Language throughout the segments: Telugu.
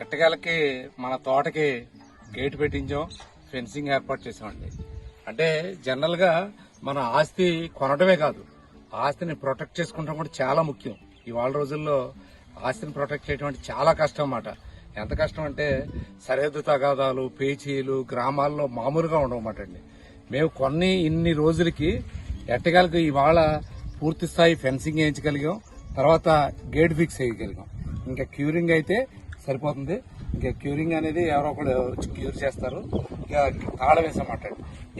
ఎట్టగాలకి మన తోటకి గేట్ పెట్టించాం ఫెన్సింగ్ ఏర్పాటు చేసామండి. అంటే జనరల్గా మన ఆస్తి కొనడమే కాదు ఆస్తిని ప్రొటెక్ట్ చేసుకుంటాం కూడా చాలా ముఖ్యం. ఇవాళ రోజుల్లో ఆస్తిని ప్రొటెక్ట్ చేయడం అంటే చాలా కష్టం అన్నమాట. ఎంత కష్టం అంటే సరిహద్దు తగాదాలు పేచీలు గ్రామాల్లో మామూలుగా ఉండవన్నమాట అండి. మేము కొన్ని ఇన్ని రోజులకి ఎట్టగలకు ఇవాళ పూర్తి స్థాయి ఫెన్సింగ్ వేయించగలిగాం తర్వాత గేట్ ఫిక్స్ చేయగలిగాం ఇంకా క్యూరింగ్ అయితే సరిపోతుంది. ఇంకా క్యూరింగ్ అనేది ఎవరో ఒకరు క్యూర్ చేస్తారు. ఇక తాళ వేసామాట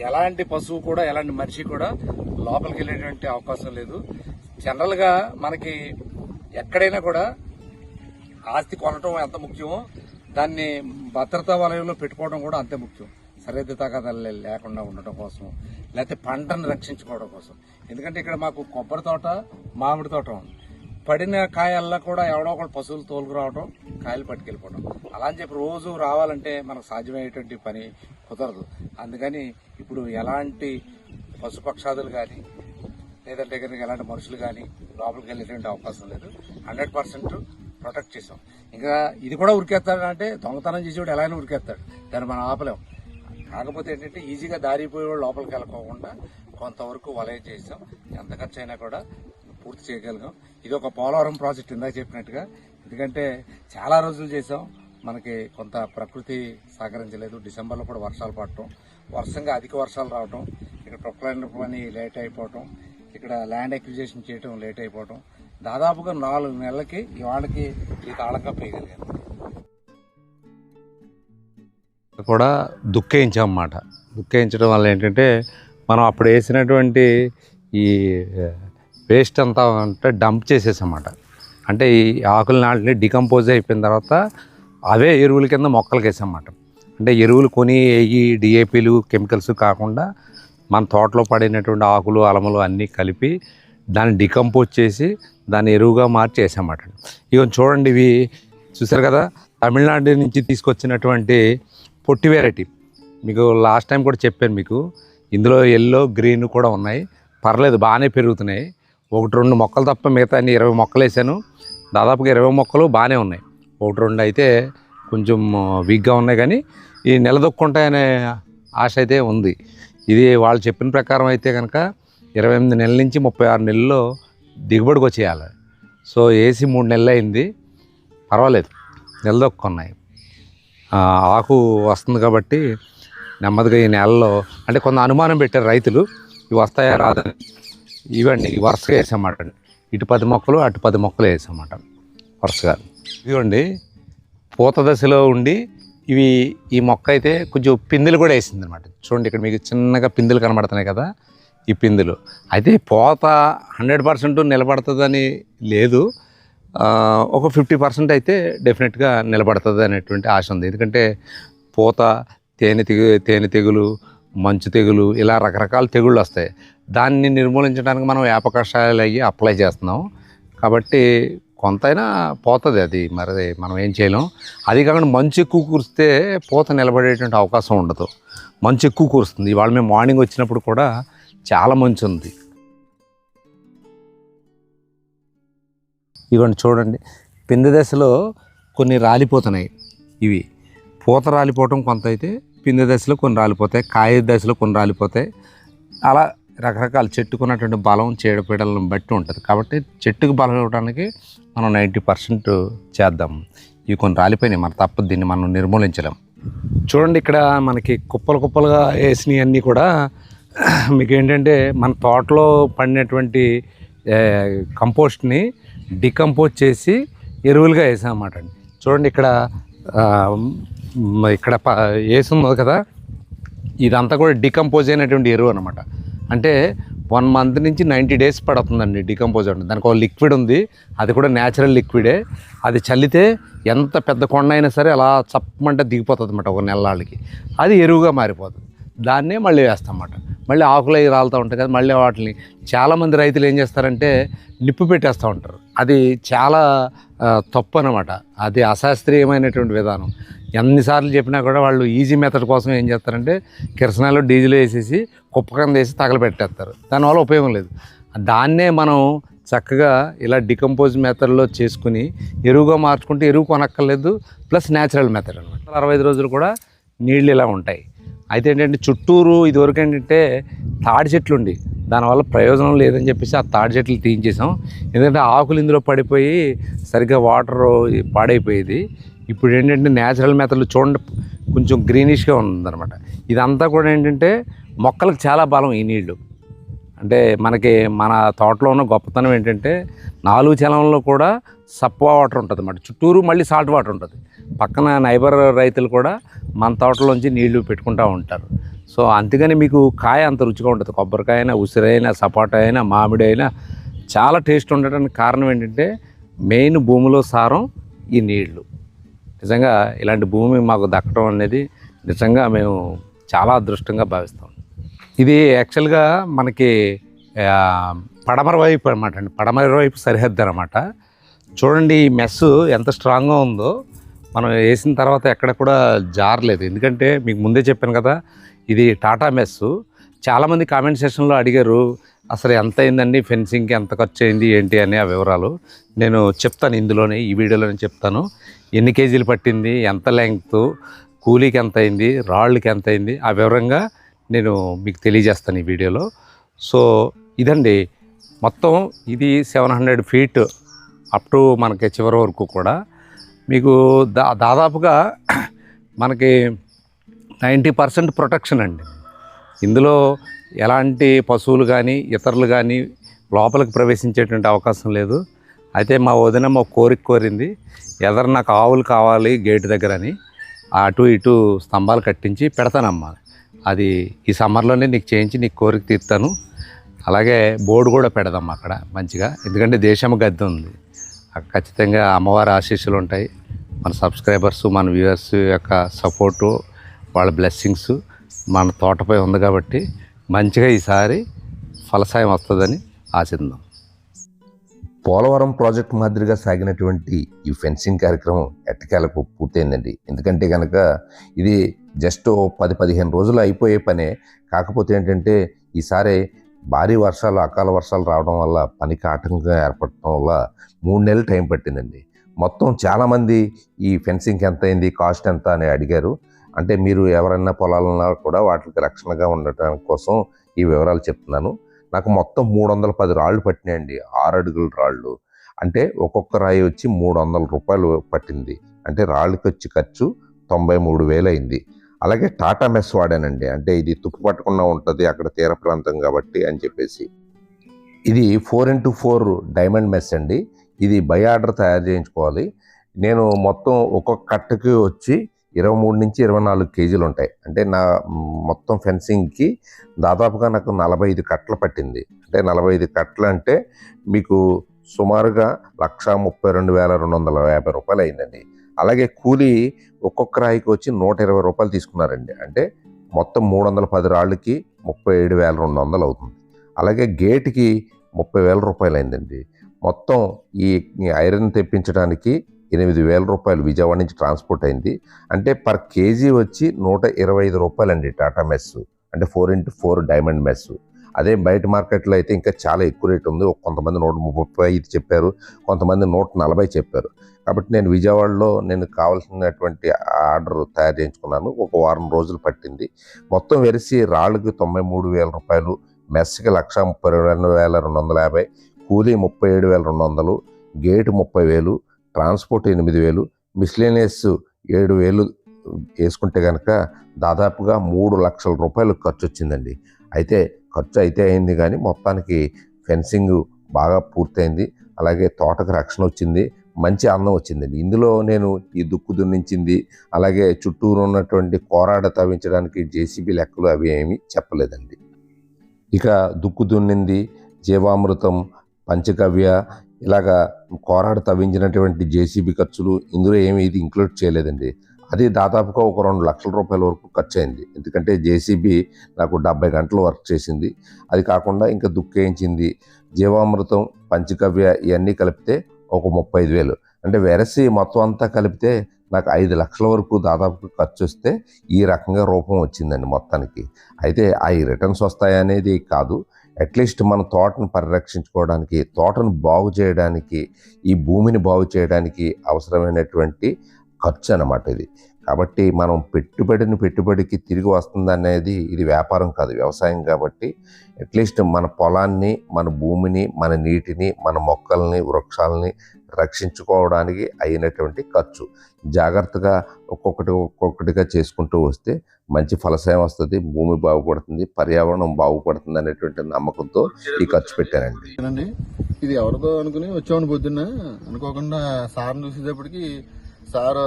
ఎలాంటి పశువు కూడా ఎలాంటి మనిషి కూడా లోపలికి వెళ్ళేటువంటి అవకాశం లేదు. జనరల్గా మనకి ఎక్కడైనా కూడా ఆస్తి కొనటం ఎంత ముఖ్యమో దాన్ని భద్రతా వలయంలో పెట్టుకోవడం కూడా అంతే ముఖ్యం. సరిహద్దు తగాదాలు లేకుండా ఉండటం కోసం లేకపోతే పంటను రక్షించుకోవడం కోసం. ఎందుకంటే ఇక్కడ మాకు కొబ్బరి తోట మామిడి తోట ఉంది. పడిన కాయల్లో కూడా ఎవడో ఒకటి పశువులు తోలుకురావడం కాయలు పట్టుకెళ్ళిపోవడం అలా అని చెప్పి రోజు రావాలంటే మనకు సాధ్యమయ్యేటువంటి పని కుదరదు. అందుకని ఇప్పుడు ఎలాంటి పశుపక్షాదులు కానీ లేదంటే కనుక ఎలాంటి మనుషులు కానీ లోపలికి వెళ్ళేటువంటి అవకాశం లేదు. హండ్రెడ్ పర్సెంట్ ప్రొటెక్ట్ చేసాం ఇంకా ఇది కూడా ఉరికేస్తాడు అంటే దొంగతనం చేసేవాడు ఎలా అయినా ఉరికేస్తాడు. దాన్ని మనం ఆపలేం. కాకపోతే ఏంటంటే ఈజీగా దారిపోయేవాడు లోపలికి వెళ్ళకోకుండా కొంతవరకు వలయ చేసాం ఎంత ఖర్చు అయినా కూడా పూర్తి చేయగలిగాం. ఇది ఒక పోలవరం ప్రాజెక్ట్ ఇందాక చెప్పినట్టుగా. ఎందుకంటే చాలా రోజులు చేసాం మనకి కొంత ప్రకృతి సహకరించలేదు డిసెంబర్లో కూడా వర్షాలు పడటం వర్షంగా అధిక వర్షాలు రావటం ఇక్కడ ప్రొక్లైన్ పని లేట్ అయిపోవటం ఇక్కడ ల్యాండ్ ఎక్విజేషన్ చేయటం లేట్ అయిపోవటం. దాదాపుగా నాలుగు నెలలకి ఇవాళకి ఈ తాళంగా పేయగలిగాను కూడా దుఃఖించాం అన్నమాట దుఃఖించడం వల్ల ఏంటంటే మనం అప్పుడు వేసినటువంటి ఈ వేస్ట్ అంతా అంటే డంప్ చేసేసామాట. అంటే ఈ ఆకుల నాటిని డికంపోజ్ అయిపోయిన తర్వాత అవే ఎరువుల కింద మొక్కలకి వేసామాట అంటే ఎరువులు కొని వేయి డిఏపీలు కెమికల్స్ కాకుండా మన తోటలో పడినటువంటి ఆకులు అలములు అన్నీ కలిపి దాన్ని డికంపోజ్ చేసి దాన్ని ఎరువుగా మార్చి వేసామాట. ఇక చూడండి ఇవి చూసారు కదా? తమిళనాడు నుంచి తీసుకొచ్చినటువంటి పొట్టి వెరైటీ. మీకు లాస్ట్ టైం కూడా చెప్పాను మీకు. ఇందులో ఎల్లో గ్రీన్ కూడా ఉన్నాయి. పర్లేదు బాగానే పెరుగుతున్నాయి. ఒకటి రెండు మొక్కలు తప్ప మిగతా అన్ని ఇరవై మొక్కలు వేసాను. దాదాపుగా ఇరవై మొక్కలు బాగానే ఉన్నాయి. ఒకటి రెండు అయితే కొంచెం వీక్గా ఉన్నాయి కానీ ఈ నిలదొక్కుంటాయనే ఆశ అయితే ఉంది. ఇది వాళ్ళు చెప్పిన ప్రకారం అయితే కనుక ఇరవై ఎనిమిది నెలల నుంచి ముప్పై ఆరు నెలల్లో దిగుబడికి వచ్చేయాలి. సో ఏసీ మూడు నెలలు అయింది. పర్వాలేదు. నిలదొక్కున్నాయి. ఆకు వస్తుంది కాబట్టి నెమ్మదిగా ఈ నెలలో అంటే కొంత అనుమానం పెట్టారు రైతులు ఇవి వస్తాయా రాదని ఇవ్వండి వరుసగా వేసామాట. ఇటు పది మొక్కలు అటు పది మొక్కలు వేసామాట. వరుసగా. ఇవ్వండి పూత దశలో ఉండి ఇవి ఈ మొక్క అయితే కొంచెం పిందెలు కూడా వేసింది అనమాట చూడండి ఇక్కడ మీకు చిన్నగా పిందెలు కనబడుతున్నాయి కదా ఈ పిందెలు. అయితే పోత హండ్రెడ్ పర్సెంట్ నిలబడుతుందని లేదు. ఒక ఫిఫ్టీ పర్సెంట్ అయితే డెఫినెట్గా నిలబడుతుంది అనేటువంటి ఆశ ఉంది. ఎందుకంటే పూత తేనె తెగు తేనె తెగులు మంచు తెగులు ఇలా రకరకాల తెగుళ్ళు వస్తాయి. దాన్ని నిర్మూలించడానికి మనం వేప కషాయాలు అయ్యి అప్లై చేస్తున్నాం. కాబట్టి కొంతైనా పోతుంది అది. మరి మనం ఏం చేయలేం. అది కాకుండా మంచు ఎక్కువ కురిస్తే పూత నిలబడేటువంటి అవకాశం ఉండదు. మంచు ఎక్కువ కురుస్తుంది. ఇవాళ మేము మార్నింగ్ వచ్చినప్పుడు కూడా చాలా మంచు ఉంది. ఇవ్వండి చూడండి. పిందె దశలో కొన్ని రాలిపోతున్నాయి ఇవి. పూత రాలిపోవటం కొంత అయితే పిందె దశలో కొన్ని రాలిపోతాయి. కాయ దశలో కొన్ని రాలిపోతాయి. అలా రకరకాల చెట్టుకున్నటువంటి బలం చీడపీడలను బట్టి ఉంటుంది. కాబట్టి చెట్టుకు బలం ఇవ్వడానికి మనం నైంటీ పర్సెంట్ చేద్దాం. ఇవి కొన్ని రాలిపోయినాయి. మన తప్ప దీన్ని మనం నిర్మూలించలేం. చూడండి ఇక్కడ మనకి కుప్పలు కుప్పలుగా వేసినవి అన్నీ కూడా. మీకు ఏంటంటే మన తోటలో పండినటువంటి కంపోస్ట్ని డికంపోజ్ చేసి ఎరువులుగా వేసామన్నమాట అండి. చూడండి ఇక్కడ ఇక్కడ ప వేసింది కదా. ఇదంతా కూడా డికంపోజ్ అయినటువంటి ఎరువు అనమాట అంటే వన్ మంత్ నుంచి నైంటీ డేస్ పడుతుందండి డికంపోజ్ అంటే దానికి ఒక లిక్విడ్ ఉంది. అది కూడా న్యాచురల్ లిక్విడే. అది చల్లితే ఎంత పెద్ద కొండ అయినా సరే అలా చప్పమంటే దిగిపోతుంది అనమాట ఒక నెలలకి అది ఎరువుగా మారిపోతుంది దాన్నే మళ్ళీ వేస్తామన్నమాట. మళ్ళీ ఆకులు అవి రాలుతూ ఉంటాయి కదా మళ్ళీ వాటిని చాలామంది రైతులు ఏం చేస్తారంటే నిప్పు పెట్టేస్తూ ఉంటారు. అది చాలా తప్పు అనమాట అది అశాస్త్రీయమైనటువంటి విధానం. ఎన్నిసార్లు చెప్పినా కూడా వాళ్ళు ఈజీ మెథడ్ కోసం ఏం చేస్తారంటే కిరసనాలు డీజిల్ వేసేసి కుప్ప కింద వేసి తగలబెట్టేస్తారు. దానివల్ల ఉపయోగం లేదు. దాన్నే మనం చక్కగా ఇలా డికంపోజ్ మెథడ్లో చేసుకుని ఎరువుగా మార్చుకుంటే ఎరువు కొనక్కర్లేదు ప్లస్ న్యాచురల్ మెథడ్ అనమాట అరవై ఐదు రోజులు కూడా నీళ్ళు ఇలా ఉంటాయి. అయితే ఏంటంటే చుట్టూరు ఇదివరకు ఏంటంటే తాడి చెట్లు ఉండి దానివల్ల ప్రయోజనం లేదని చెప్పేసి ఆ తాడి చెట్లు తీయించేసాం. ఎందుకంటే ఆకులు ఇందులో పడిపోయి సరిగ్గా వాటర్ పాడైపోయేది. ఇప్పుడు ఏంటంటే న్యాచురల్ మెథడ్లు చూడండి కొంచెం గ్రీనిష్గా ఉందన్నమాట. ఇదంతా కూడా ఏంటంటే మొక్కలకు చాలా బలం ఈ నీళ్ళు అంటే మనకి మన తోటలో ఉన్న గొప్పతనం ఏంటంటే నాలుగు చలంలో కూడా సప్వా వాటర్ ఉంటుంది అన్నమాట చుట్టూరు మళ్ళీ సాల్ట్ వాటర్ ఉంటుంది. పక్కన నైబర్ రైతులు కూడా మన తోటలోంచి నీళ్ళు పెట్టుకుంటూ ఉంటారు. సో అందుకని మీకు కాయ అంత రుచిగా ఉంటుంది. కొబ్బరికాయ అయినా ఉసిరైనా సపోటా అయినా మామిడి అయినా చాలా టేస్ట్ ఉండటానికి కారణం ఏంటంటే మెయిన్ భూమిలో సారం ఈ నీళ్ళు నిజంగా ఇలాంటి భూమి మాకు దక్కడం అనేది నిజంగా మేము చాలా అదృష్టంగా భావిస్తాం. ఇది యాక్చువల్గా మనకి పడమర వైపు అనమాట అండి. పడమర వైపు సరిహద్దు అనమాట చూడండి ఈ మెస్ ఎంత స్ట్రాంగ్గా ఉందో. మనం వేసిన తర్వాత ఎక్కడ కూడా జారలేదు. ఎందుకంటే మీకు ముందే చెప్పాను కదా ఇది టాటా మెస్. చాలామంది కామెంట్ సెషన్లో అడిగారు అసలు ఎంత అయిందండి? ఫెన్సింగ్కి ఎంత ఖర్చు అయింది? ఏంటి? అనే ఆ వివరాలు. నేను చెప్తాను ఇందులోనే ఈ వీడియోలోనే చెప్తాను. ఎన్ని కేజీలు పట్టింది ఎంత లెంగ్త్ కూలీకి ఎంత అయింది రాళ్ళకి ఎంత అయింది ఆ వివరంగా నేను మీకు తెలియజేస్తాను ఈ వీడియోలో. సో ఇదండి. మొత్తం ఇది seven hundred feet up to మనకి చివరి వరకు కూడా. మీకు దా దాదాపుగా మనకి నైంటీ పర్సెంట్ ప్రొటెక్షన్ అండి. ఇందులో ఎలాంటి పశువులు కానీ ఇతరులు కానీ లోపలికి ప్రవేశించేటువంటి అవకాశం లేదు. అయితే మా వదిన మా కోరిక కోరింది ఎదరు నాకు ఆవులు కావాలి గేటు దగ్గర అని. అటు ఇటు స్తంభాలు కట్టించి పెడతానమ్మా. అది ఈ సమ్మర్లోనే నీకు చేయించి నీకు కోరిక తీర్తాను. అలాగే బోర్డు కూడా పెడదాం అక్కడ మంచిగా. ఎందుకంటే దేశం గద్దె ఉంది. ఖచ్చితంగా అమ్మవారి ఆశీస్సులు ఉంటాయి. మన సబ్స్క్రైబర్స్ మన వ్యూవర్స్ యొక్క సపోర్టు వాళ్ళ బ్లెస్సింగ్స్ మన తోటపై ఉంది కాబట్టి మంచిగా ఈసారి ఫలసాయం వస్తుందని ఆశిద్దాం. పోలవరం ప్రాజెక్ట్ మాదిరిగా సాగినటువంటి ఈ ఫెన్సింగ్ కార్యక్రమం ఎట్టకేలకు పూర్తయిందండి. ఎందుకంటే కనుక ఇది జస్ట్ ఓ పది పదిహేను రోజులు అయిపోయే పనే. కాకపోతే ఏంటంటే ఈసారి భారీ వర్షాలు అకాల వర్షాలు రావడం వల్ల పనికి ఆటంకం ఏర్పడటం వల్ల మూడు నెలలు టైం పట్టిందండి. మొత్తం చాలామంది ఈ ఫెన్సింగ్కి ఎంత అయింది కాస్ట్ ఎంత అని అడిగారు. అంటే మీరు ఎవరైనా పొలాలన్నా కూడా వాటికి రక్షణగా ఉండటం కోసం ఈ వివరాలు చెప్తున్నాను. నాకు మొత్తం మూడు వందల పది రాళ్ళు పట్టినాయండి. ఆరు అడుగుల రాళ్ళు. అంటే ఒక్కొక్క రాయి వచ్చి మూడు వందల రూపాయలు పట్టింది. అంటే రాళ్ళకి వచ్చి ఖర్చు తొంభై మూడు వేలు అయింది అలాగే టాటా మెస్ వాడానండి. అంటే ఇది తుప్పు పట్టకుండా ఉంటుంది అక్కడ తీర ప్రాంతం కాబట్టి అని చెప్పేసి. ఇది four into four diamond mesh అండి. ఇది బై ఆర్డర్ తయారు చేయించుకోవాలి. నేను మొత్తం ఒక్కొక్క కట్టకి వచ్చి ఇరవై మూడు నుంచి ఇరవై నాలుగు కేజీలు ఉంటాయి. అంటే నా మొత్తం ఫెన్సింగ్కి దాదాపుగా నాకు నలభై ఐదు కట్టలు పట్టింది. అంటే నలభై ఐదు కట్టలు అంటే మీకు సుమారుగా లక్ష ముప్పై రెండు వేల రెండు వందల యాభై రూపాయలు అయిందండి. అలాగే కూలీ ఒక్కొక్క రాయికి వచ్చి నూట ఇరవై రూపాయలు తీసుకున్నారండి. అంటే మొత్తం మూడు వందల పది రాళ్ళకి ముప్పై ఏడు వేల రెండు వందలు అవుతుంది. అలాగే గేట్కి ముప్పై వేల రూపాయలు అయిందండి. మొత్తం ఈ ఐరన్ తెప్పించడానికి ఎనిమిది వేల రూపాయలు విజయవాడ నుంచి ట్రాన్స్పోర్ట్ అయింది. అంటే పర్ కేజీ వచ్చి నూట ఇరవై ఐదు రూపాయలు అండి టాటా మెస్. అంటే four into four diamond mesh. అదే బయట మార్కెట్లో అయితే ఇంకా చాలా ఎక్కువ రేట్ ఉంది. కొంతమంది నూట ముప్పై ఐదు చెప్పారు. కొంతమంది నూట నలభై చెప్పారు. కాబట్టి నేను విజయవాడలో నేను కావాల్సినటువంటి ఆర్డర్ తయారు చేయించుకున్నాను. ఒక వారం రోజులు పట్టింది. మొత్తం వెరిసి రాళ్ళకి తొంభై మూడు వేల రూపాయలు మెస్కి లక్ష ముప్పై రెండు వేల రెండు వందల యాభై కూలీ ముప్పై ఏడు వేల రెండు వందలు గేటు ముప్పై వేలు ట్రాన్స్పోర్ట్ ఎనిమిది వేలు మిస్లేనియస్ ఏడు వేలు వేసుకుంటే కనుక దాదాపుగా మూడు లక్షల రూపాయలు ఖర్చు వచ్చిందండి అయితే ఖర్చు అయితే అయింది కానీ మొత్తానికి ఫెన్సింగ్ బాగా పూర్తయింది. అలాగే తోటకు రక్షణ వచ్చింది మంచి అందం వచ్చిందండి. ఇందులో నేను ఈ దుక్కు దున్నించింది అలాగే చుట్టూరు ఉన్నటువంటి కోరాడ తవ్వించడానికి జేసీబీ లెక్కలు అవి ఏమీ చెప్పలేదండి. ఇక దుక్కు దున్నింది జీవామృతం పంచగవ్య ఇలాగా కోరాడు తవ్వించినటువంటి జేసీబీ ఖర్చులు ఇందులో ఏమీ ఇది ఇంక్లూడ్ చేయలేదండి. అది దాదాపుగా ఒక రెండు లక్షల రూపాయల వరకు ఖర్చు అయింది ఎందుకంటే జేసీబీ నాకు డెబ్బై గంటలు వర్క్ చేసింది. అది కాకుండా ఇంకా దుక్కేయించింది జీవామృతం పంచకవ్య ఇవన్నీ కలిపితే ఒక ముప్పై ఐదు వేలు. అంటే వెరసి మొత్తం అంతా కలిపితే నాకు ఐదు లక్షల వరకు దాదాపు ఖర్చు వస్తే ఈ రకంగా రూపం వచ్చిందండి మొత్తానికి. అయితే ఆ రిటర్న్స్ వస్తాయనేది కాదు. అట్లీస్ట్ మన తోటను పరిరక్షించుకోవడానికి తోటను బాగు చేయడానికి ఈ భూమిని బాగు చేయడానికి అవసరమైనటువంటి ఖర్చు అన్నమాట ఇది. కాబట్టి మనం పెట్టుబడిని పెట్టుబడికి తిరిగి వస్తుంది అనేది ఇది వ్యాపారం కాదు వ్యవసాయం కాబట్టి అట్లీస్ట్ మన పొలాన్ని మన భూమిని మన నీటిని మన మొక్కల్ని వృక్షాలని రక్షించుకోవడానికి అయినటువంటి ఖర్చు. జాగ్రత్తగా ఒక్కొక్కటి ఒక్కొక్కటిగా చేసుకుంటూ వస్తే మంచి ఫలసాయం వస్తుంది భూమి బాగుపడుతుంది పర్యావరణం బాగుపడుతుంది అనేటువంటి నమ్మకంతో ఈ ఖర్చు పెట్టానండి అండి. ఇది ఎవరిదో అనుకుని వచ్చామని పొద్దున్న. అనుకోకుండా సార్ని చూసేటప్పటికి సార్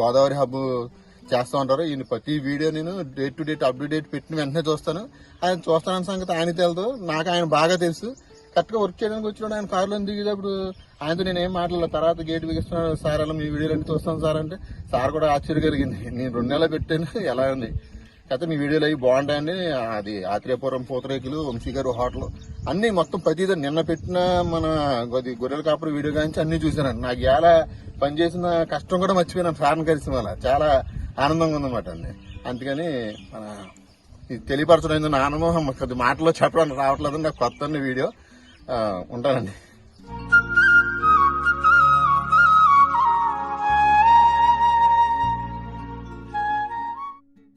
గోదావరి హబ్ చేస్తూ ఉంటారు. ఈయన ప్రతి వీడియో నేను డేట్ టు డేట్ అప్డేట్ పెట్టిన వెంటనే చూస్తాను. ఆయన చూస్తానన్న సంగతి ఆయన తెలుదు. నాకు ఆయన బాగా తెలుసు. కరెక్ట్గా వర్క్ చేయడానికి వచ్చినాడు ఆయన కారులో దిగేటప్పుడు? ఆయనతో నేను ఏం మాట్లాడలేదు తర్వాత గేట్ బిగిస్తున్నాడు సార్ అలా మీ వీడియోలు అన్ని చూస్తాను సార్ అంటే సార్ కూడా ఆశ్చర్య కలిగింది. నేను రెండు నెలలు పెట్టాను. ఎలా ఉంది? అయితే మీ వీడియోలు అవి బాగుంటాయండి అది ఆత్రేయపురం పూతరేకులు వంశీ గారు హోటల్ అన్నీ మొత్తం ప్రతిదీ నిన్న పెట్టిన మన అది గొర్రెల కాపురం వీడియో కానీ అన్నీ చూశానండి నాకు ఎలా పనిచేసిన కష్టం కూడా మర్చిపోయినా ఫ్యాన్ కలిసి వల్ల చాలా ఆనందంగా ఉందన్నమాట అండి. అందుకని మన ఇది తెలియపరచడం ఏందో నా అనుభవం. కొద్ది మాటలో చెప్పడానికి రావట్లేదు నాకు కొత్త వీడియో. ఉంటానండి.